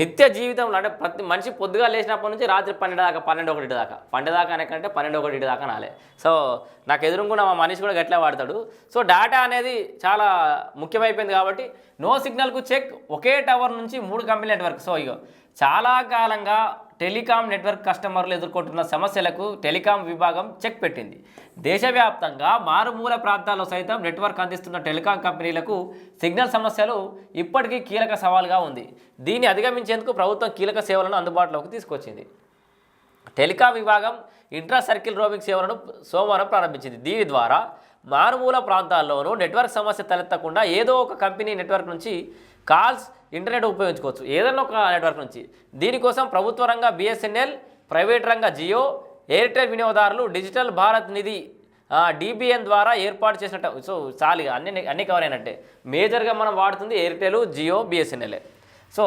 నిత్య జీవితంలో అంటే ప్రతి మనిషి పొద్దుగా లేచినప్పటి నుంచి రాత్రి పన్నెండు దాకా పన్నెండు ఒకటి దాకా. పన్నెండు దాకా అనకంటే పన్నెండు ఒకటి దాకా నాలే. సో నాకు ఎదురుకున్న మా మనిషి కూడా గట్లా వాడతాడు. సో డేటా అనేది చాలా ముఖ్యమైపోయింది కాబట్టి నో సిగ్నల్కు చెక్ ఒకే టవర్ నుంచి మూడు కంపెనీ నెట్వర్క్ సో ఇగో చాలా కాలంగా టెలికాం నెట్వర్క్ కస్టమర్లు ఎదుర్కొంటున్న సమస్యలకు టెలికాం విభాగం చెక్ పెట్టింది. దేశవ్యాప్తంగా మారుమూల ప్రాంతాల్లో సైతం నెట్వర్క్ అందిస్తున్న టెలికాం కంపెనీలకు సిగ్నల్ సమస్యలు ఇప్పటికీ కీలక సవాల్గా ఉంది. దీన్ని అధిగమించేందుకు ప్రభుత్వం కీలక సేవలను అందుబాటులోకి తీసుకొచ్చింది. టెలికాం విభాగం ఇంట్రా సర్కిల్ రోమింగ్ సేవలను సోమవారం ప్రారంభించింది. దీని ద్వారా మారుమూల ప్రాంతాల్లోనూ నెట్వర్క్ సమస్య తలెత్తకుండా ఏదో ఒక కంపెనీ నెట్వర్క్ నుంచి కాల్స్ ఇంటర్నెట్ ఉపయోగించుకోవచ్చు. ఏదైనా ఒక నెట్వర్క్ నుంచి. దీనికోసం ప్రభుత్వ రంగ బిఎస్ఎన్ఎల్ ప్రైవేట్ రంగ జియో ఎయిర్టెల్ వినియోగదారులు డిజిటల్ భారత్ నిధి డిబిఎన్ ద్వారా ఏర్పాటు చేసినట్టు. సో చాలు అన్ని అన్ని కవర్ అయినట్టే. మేజర్గా మనం వాడుతుంది ఎయిర్టెల్ జియో బిఎస్ఎన్ఎల్ సో